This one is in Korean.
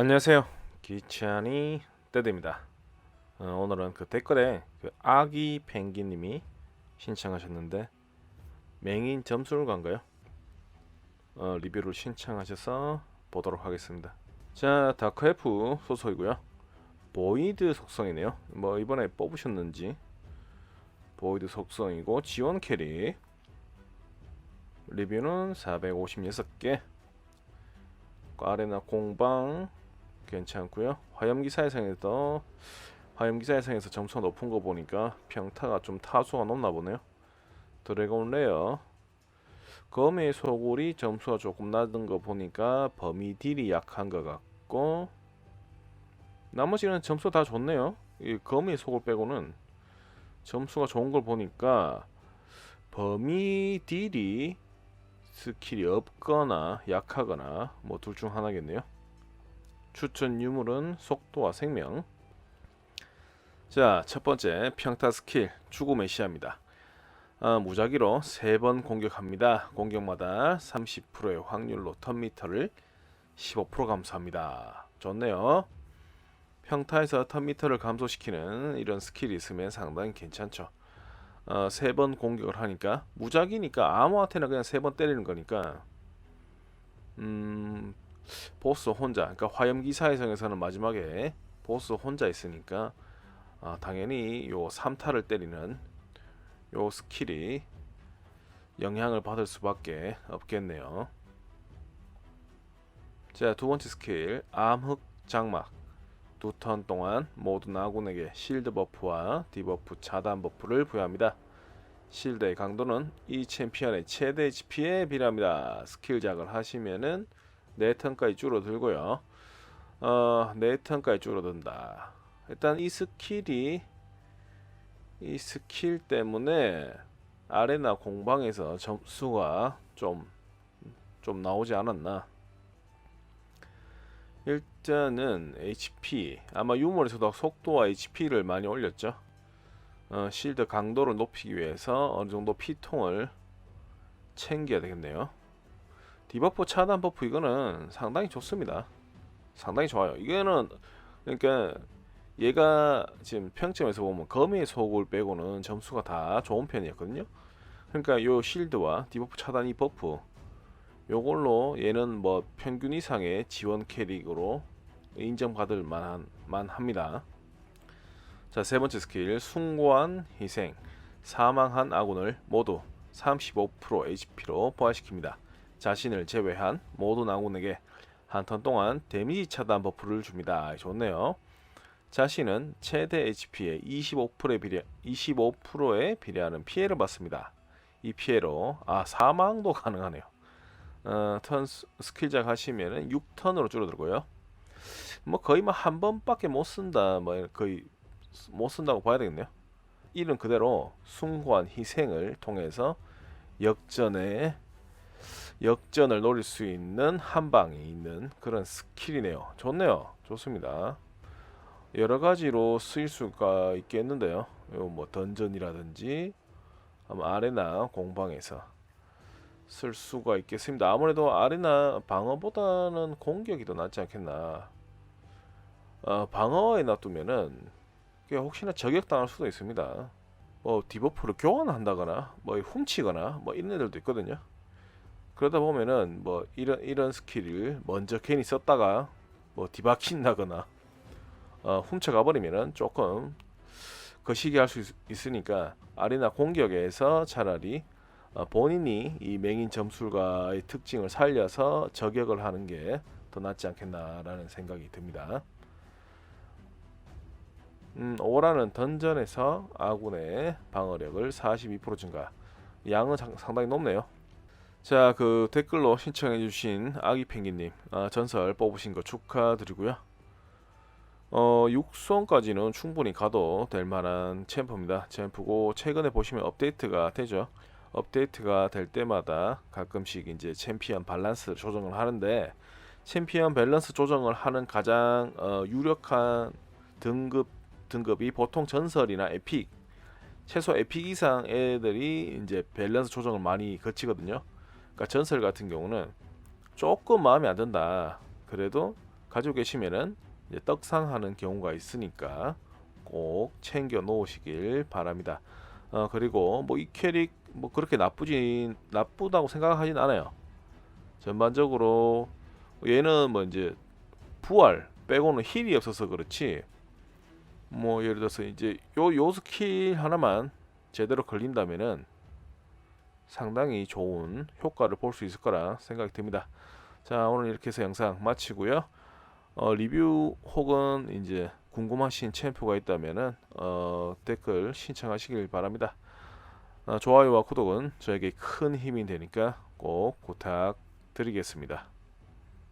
안녕하세요. 기찬이 떼드입니다. 어, 오늘은 그 댓글에 그 아기 펭귄님이 신청하셨는데 맹인 점술관가요? 어, 리뷰를 신청하셔서 보도록 하겠습니다. 자, 다크F 소속이고요. 보이드 속성이네요. 뭐 이번에 뽑으셨는지 보이드 속성이고 지원 캐릭 리뷰는 456개 아레나 공방 괜찮고요. 화염기 사회상에서 화염기 사회상에서 점수가 높은 거 보니까 평타가 좀 타수가 높나 보네요. 드래곤 레어 검의 소굴이 점수가 조금 낮은 거 보니까 범위 딜이 약한 것 같고 나머지는 점수 다 좋네요. 이 검의 소굴 빼고는 점수가 좋은 걸 보니까 범위 딜이 스킬이 없거나 약하거나 뭐 둘 중 하나겠네요. 추천 유물은 속도와 생명. 자, 첫 번째 평타 스킬 죽음의 시야입니다. 아, 무작위로 세 번 공격합니다. 공격마다 30%의 확률로 턴미터를 15% 감소합니다. 좋네요. 평타에서 턴미터를 감소시키는 이런 스킬이 있으면 상당히 괜찮죠. 어, 세번 공격을 하니까 무작위니까 아무한테나 그냥 세 번 때리는 거니까 음 보스 혼자 그러니까 화염기 사회성에서는 마지막에 보스 혼자 있으니까 아, 당연히 요 3타를 때리는 요 스킬이 영향을 받을 수밖에 없겠네요. 자, 두 번째 스킬 암흑 장막 두 턴 동안 모든 아군에게 실드 버프와 디버프 차단 버프를 부여합니다. 실드의 강도는 이 챔피언의 최대 HP에 비례합니다. 스킬 작을 하시면은 4턴까지 줄어들고요. 어, 4턴까지 줄어든다. 일단 이 스킬이 이 스킬 때문에 아레나 공방에서 점수가 좀, 좀 나오지 않았나. 일단은 HP 아마 유물에서도 속도와 HP를 많이 올렸죠. 어, 실드 강도를 높이기 위해서 어느 정도 피통을 챙겨야 되겠네요. 디버프 차단 버프 이거는 상당히 좋습니다. 상당히 좋아요. 이거는 그러니까 얘가 지금 평점에서 보면 검의 속을 빼고는 점수가 다 좋은 편이었거든요. 그러니까 요 실드와 디버프 차단 이 버프 요걸로 얘는 뭐 평균 이상의 지원 캐릭으로 인정받을 만한 만합니다. 자, 세 번째 스킬 숭고한 희생. 사망한 아군을 모두 35% HP로 부활시킵니다. 자신을 제외한 모든 아군에게 한 턴 동안 데미지 차단 버프를 줍니다. 좋네요. 자신은 최대 HP의 25%에 비례 25%에 비례하는 피해를 받습니다. 이 피해로 아 사망도 가능하네요. 어, 턴 스- 스킬작 하시면은 6턴으로 줄어들고요. 뭐 거의 뭐 한 번밖에 못 쓴다. 뭐 거의 못 쓴다고 봐야 되겠네요. 이는 그대로 숭고한 희생을 통해서 역전에 역전을 노릴 수 있는 한 방이 있는 그런 스킬이네요. 좋네요. 좋습니다. 여러 가지로 쓰일 수가 있겠는데요. 요뭐 던전이라든지 아마 아레나 공방에서 쓸 수가 있겠습니다. 아무래도 아레나 방어보다는 공격이 더 낫지 않겠나. 어, 방어에 놔두면은 혹시나 저격당할 수도 있습니다. 뭐 디버프를 교환한다거나 뭐 훔치거나 뭐 이런 애들도 있거든요. 그러다 보면은 뭐 이런 이런 스킬을 먼저 괜히 썼다가 뭐 뒤바뀐다거나 어, 훔쳐가 버리면은 조금 거시기 할수 있으니까 아레나 공격에서 차라리 어, 본인이 이 맹인 점술가의 특징을 살려서 저격을 하는 게 더 낫지 않겠나라는 생각이 듭니다. 음, 오라는 던전에서 아군의 방어력을 42% 증가. 양은 상- 상당히 높네요. 자, 그 댓글로 신청해 주신 아기 펭귄님 아, 전설 뽑으신 거 축하드리고요. 어, 6손까지는 충분히 가도 될 만한 챔프입니다. 챔프고 최근에 보시면 업데이트가 되죠. 업데이트가 될 때마다 가끔씩 이제 챔피언 밸런스 조정을 하는데 챔피언 밸런스 조정을 하는 가장 어, 유력한 등급 등급이 보통 전설이나 에픽 최소 에픽 이상 애들이 이제 밸런스 조정을 많이 거치거든요. 그러니까 전설 같은 경우는 조금 마음에 안 든다. 그래도 가지고 계시면은 떡상하는 경우가 있으니까 꼭 챙겨 놓으시길 바랍니다. 어 그리고 뭐 이 캐릭 뭐 그렇게 나쁘진 나쁘다고 생각하진 않아요. 전반적으로 얘는 뭐 이제 부활 빼고는 힐이 없어서 그렇지 뭐 예를 들어서 이제 요 요 스킬 하나만 제대로 걸린다면은 상당히 좋은 효과를 볼 수 있을 거라 생각이 듭니다. 자 오늘 이렇게 해서 영상 마치고요. 어, 리뷰 혹은 이제 궁금하신 챔프가 있다면은 어, 댓글 신청하시길 바랍니다. 어, 좋아요와 구독은 저에게 큰 힘이 되니까 꼭 부탁드리겠습니다.